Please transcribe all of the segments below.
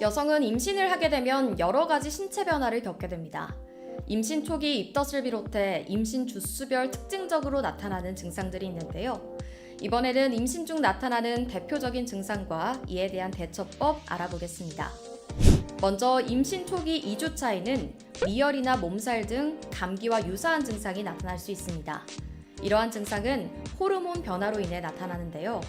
여성은 임신을 하게 되면 여러 가지 신체 변화를 겪게 됩니다. 임신 초기 입덧을 비롯해 임신 주수별 특징적으로 나타나는 증상들이 있는데요. 이번에는 임신 중 나타나는 대표적인 증상과 이에 대한 대처법 알아보겠습니다. 먼저 임신 초기 2주 차에는 미열이나 몸살 등 감기와 유사한 증상이 나타날 수 있습니다. 이러한 증상은 호르몬 변화로 인해 나타나는데요.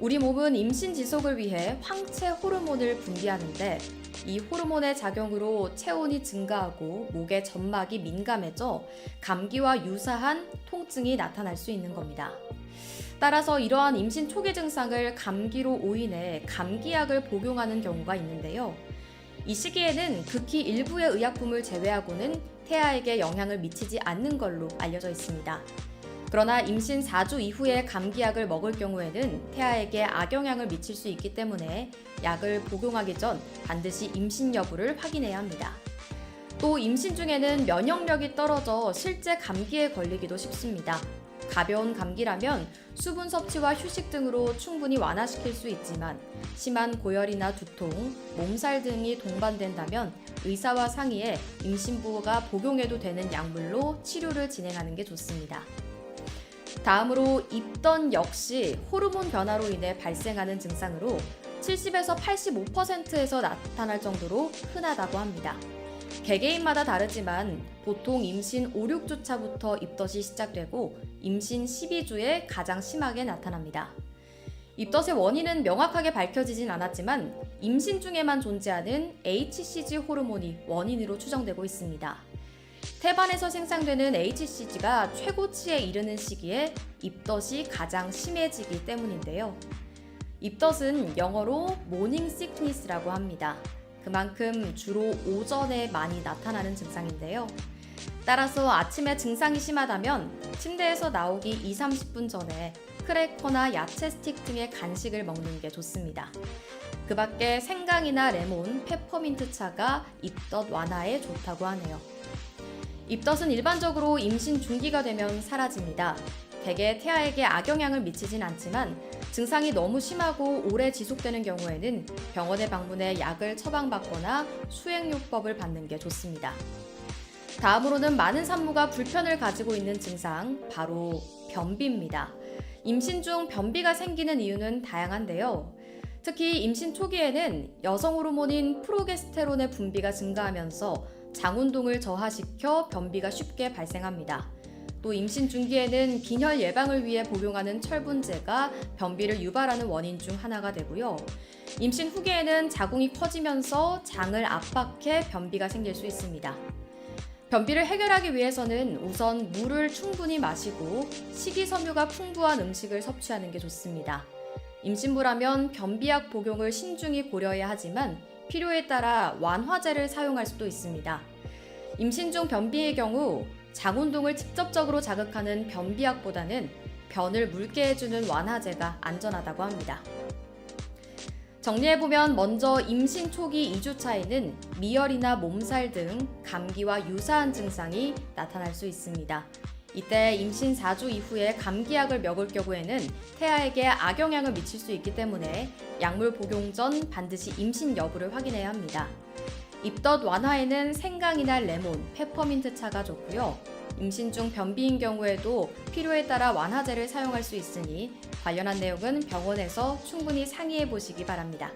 우리 몸은 임신 지속을 위해 황체 호르몬을 분비하는데 이 호르몬의 작용으로 체온이 증가하고 목의 점막이 민감해져 감기와 유사한 통증이 나타날 수 있는 겁니다. 따라서 이러한 임신 초기 증상을 감기로 오인해 감기약을 복용하는 경우가 있는데요. 이 시기에는 극히 일부의 의약품을 제외하고는 태아에게 영향을 미치지 않는 걸로 알려져 있습니다. 그러나 임신 4주 이후에 감기약을 먹을 경우에는 태아에게 악영향을 미칠 수 있기 때문에 약을 복용하기 전 반드시 임신 여부를 확인해야 합니다. 또 임신 중에는 면역력이 떨어져 실제 감기에 걸리기도 쉽습니다. 가벼운 감기라면 수분 섭취와 휴식 등으로 충분히 완화시킬 수 있지만 심한 고열이나 두통, 몸살 등이 동반된다면 의사와 상의해 임신부가 복용해도 되는 약물로 치료를 진행하는 게 좋습니다. 다음으로 입던 역시 호르몬 변화로 인해 발생하는 증상으로 70에서 85%에서 나타날 정도로 흔하다고 합니다. 개개인마다 다르지만 보통 임신 5, 6주 차부터 입덧이 시작되고 임신 12주에 가장 심하게 나타납니다. 입덧의 원인은 명확하게 밝혀지진 않았지만 임신 중에만 존재하는 HCG 호르몬이 원인으로 추정되고 있습니다. 태반에서 생산되는 HCG가 최고치에 이르는 시기에 입덧이 가장 심해지기 때문인데요. 입덧은 영어로 모닝 시크니스라고 합니다. 그만큼 주로 오전에 많이 나타나는 증상인데요. 따라서 아침에 증상이 심하다면 침대에서 나오기 2, 30분 전에 크래커나 야채 스틱 등의 간식을 먹는 게 좋습니다. 그 밖에 생강이나 레몬, 페퍼민트 차가 입덧 완화에 좋다고 하네요. 입덧은 일반적으로 임신 중기가 되면 사라집니다. 대개 태아에게 악영향을 미치진 않지만 증상이 너무 심하고 오래 지속되는 경우에는 병원에 방문해 약을 처방받거나 수행요법을 받는 게 좋습니다. 다음으로는 많은 산모가 불편을 가지고 있는 증상, 바로 변비입니다. 임신 중 변비가 생기는 이유는 다양한데요. 특히 임신 초기에는 여성 호르몬인 프로게스테론의 분비가 증가하면서 장운동을 저하시켜 변비가 쉽게 발생합니다. 또 임신 중기에는 빈혈 예방을 위해 복용하는 철분제가 변비를 유발하는 원인 중 하나가 되고요. 임신 후기에는 자궁이 커지면서 장을 압박해 변비가 생길 수 있습니다. 변비를 해결하기 위해서는 우선 물을 충분히 마시고 식이섬유가 풍부한 음식을 섭취하는 게 좋습니다. 임신부라면 변비약 복용을 신중히 고려해야 하지만 필요에 따라 완화제를 사용할 수도 있습니다. 임신 중 변비의 경우 장운동을 직접적으로 자극하는 변비약보다는 변을 묽게 해주는 완화제가 안전하다고 합니다. 정리해보면 먼저 임신 초기 2주 차에는 미열이나 몸살 등 감기와 유사한 증상이 나타날 수 있습니다. 이때 임신 4주 이후에 감기약을 먹을 경우에는 태아에게 악영향을 미칠 수 있기 때문에 약물 복용 전 반드시 임신 여부를 확인해야 합니다. 입덧 완화에는 생강이나 레몬, 페퍼민트 차가 좋고요. 임신 중 변비인 경우에도 필요에 따라 완화제를 사용할 수 있으니 관련한 내용은 병원에서 충분히 상의해 보시기 바랍니다.